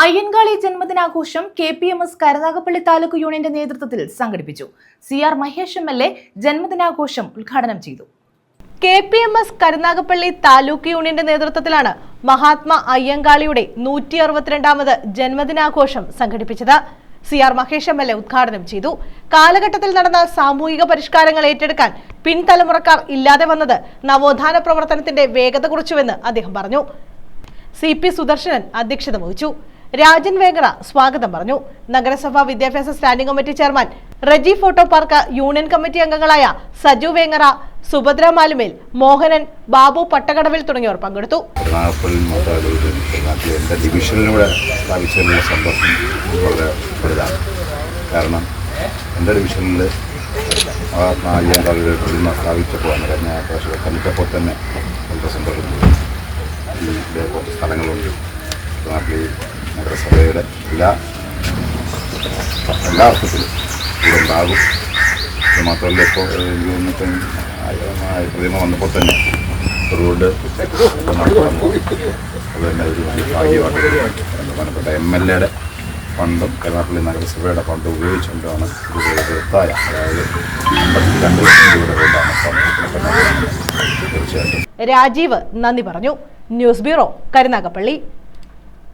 Ayyankali ജന്മദിനാഘോഷം K P M S Karunagappally taluk യൂണിയന്റെ നേതൃത്വത്തിൽ സംഘടിപ്പിച്ചു. C R Mahesh M L A ജന്മദിനാഘോഷം ഉദ്ഘാടനം ചെയ്തു. K P M S Karunagappally taluk യൂണിയന്റെ നേതൃത്വത്തിലാണ് മഹാത്മാ അയ്യങ്കാളിയുടെ നൂറ്റി അറുപത്തിരണ്ടാമത് ജന്മദിനാഘോഷം സംഘടിപ്പിച്ചത്. സി ആർ മഹേഷ് എം എൽ എ ഉദ്ഘാടനം ചെയ്തു. കാലഘട്ടത്തിൽ നടന്ന സാമൂഹിക പരിഷ്കാരങ്ങൾ ഏറ്റെടുക്കാൻ പിൻതലമുറക്കാർ ഇല്ലാതെ വന്നത് നവോത്ഥാന പ്രവർത്തനത്തിന്റെ വേഗത കുറിച്ചുവെന്ന് അദ്ദേഹം പറഞ്ഞു. സി പി സുദർശനൻ അധ്യക്ഷത വഹിച്ചു. രാജൻ വേങ്ങറ സ്വാഗതം പറഞ്ഞു നഗരസഭാ വിദ്യാഭ്യാസ standing committee chairman Reji photo park union committee അംഗങ്ങളായ സജു വേങ്ങറ സുഭദ്ര മാലുമേൽ മോഹനൻ ബാബു പട്ടകടവിൽ തുടങ്ങിയവർ പങ്കെടുത്തു സ്ഥലങ്ങളുണ്ട് നഗരസഭയുടെ എല്ലാ എല്ലാ അർത്ഥത്തിലും ഇവിടെ ഉണ്ടാകും. ഇത് മാത്രമല്ല ഇപ്പോൾ പ്രതിമ വന്നപ്പോൾ തന്നെ റോഡ് അത് തന്നെ ഒരു വലിയ ഭാഗ്യമായിട്ട് എം എൽ എയുടെ ഫണ്ടും കരുനാപ്പള്ളി നഗരസഭയുടെ ഫണ്ട് ഉപയോഗിച്ചുകൊണ്ടാണ് അതായത് അമ്പത്തിരണ്ട് ലക്ഷം തീർച്ചയായിട്ടും. രാജീവ് നന്ദി പറഞ്ഞു. News bureau Karunagappally.